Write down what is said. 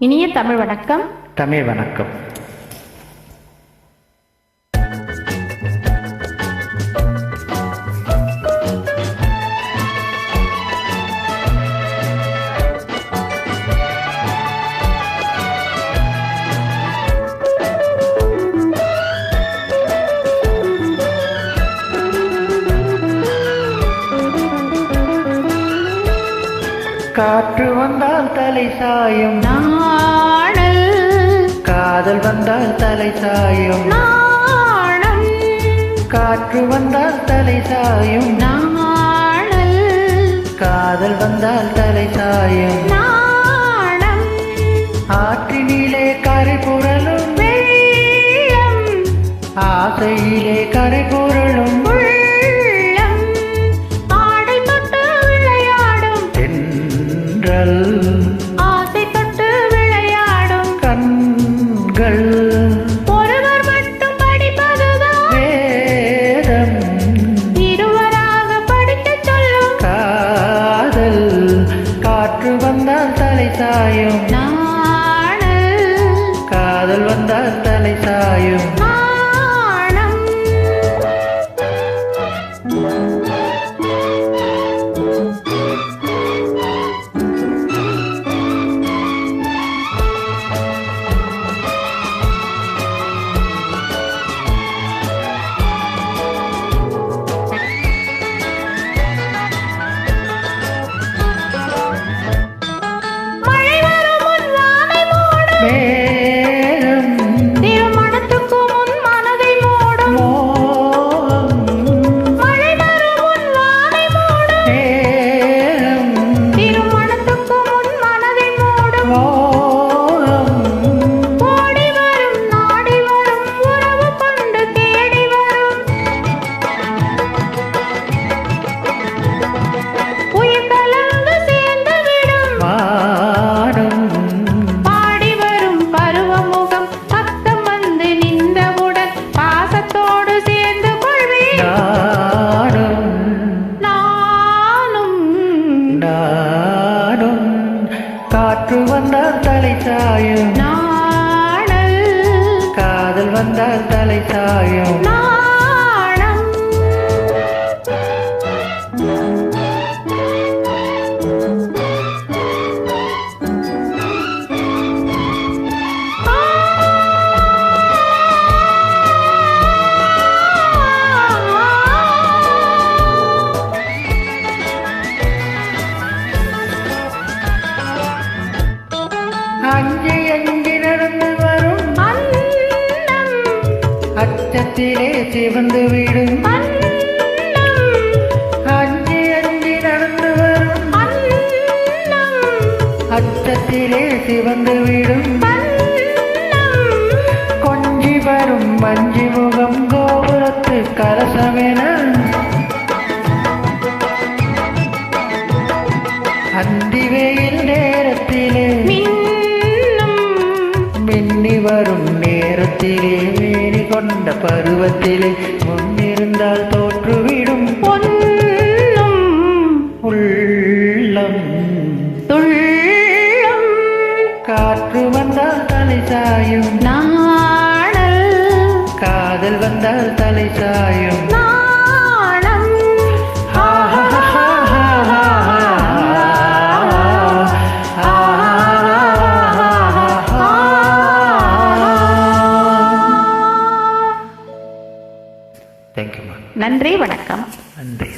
இனிய தமிழ் வணக்கம். தமிழ் வணக்கம். காற்று வந்தால் தலை சாயும். நாணல். காதல் வந்தால் தலை சாயும். நாணம் காற்று வந்தால் தலை சாயும். நாணல். காதல் வந்தால் தலை சாயும். நாணம் ஆற்றினிலே கரை புரளும். வெள்ளம். ஆசையிலே கண்கள். ஒருவர் மட்டும் படிப்பதுதான் வேதம். இருவராக படிக்கச் சொல்லும். காதல். காற்று வந்தால் தலை சாயும். காதல் வந்தால் தலை சாயும். வந்தால் தலை சாயும் காதல் வந்தால் தலை சாயும் அச்சத்திலே சிவந்து விடும். அஞ்சு அஞ்சு நடந்து வரும் அச்சத்திலே சிவந்து விடும். கொஞ்சி வரும் மஞ்சி முகம் கோபுரத்து கலசமென. அந்தி வெயில் நேரத்திலே மின்னி வரும் நேரத்திலே கொண்ட பருவத்திலே முன்னிருந்தால் தோற்றுவிடும் பொன்னும் உள்ளம். துள்ளும். காற்று வந்தால் தலை சாயும். நாணல். காதல் வந்தால் தலை சாயும். நாணம் தேங்க்யூம்மா நன்றி வணக்கம். நன்றி.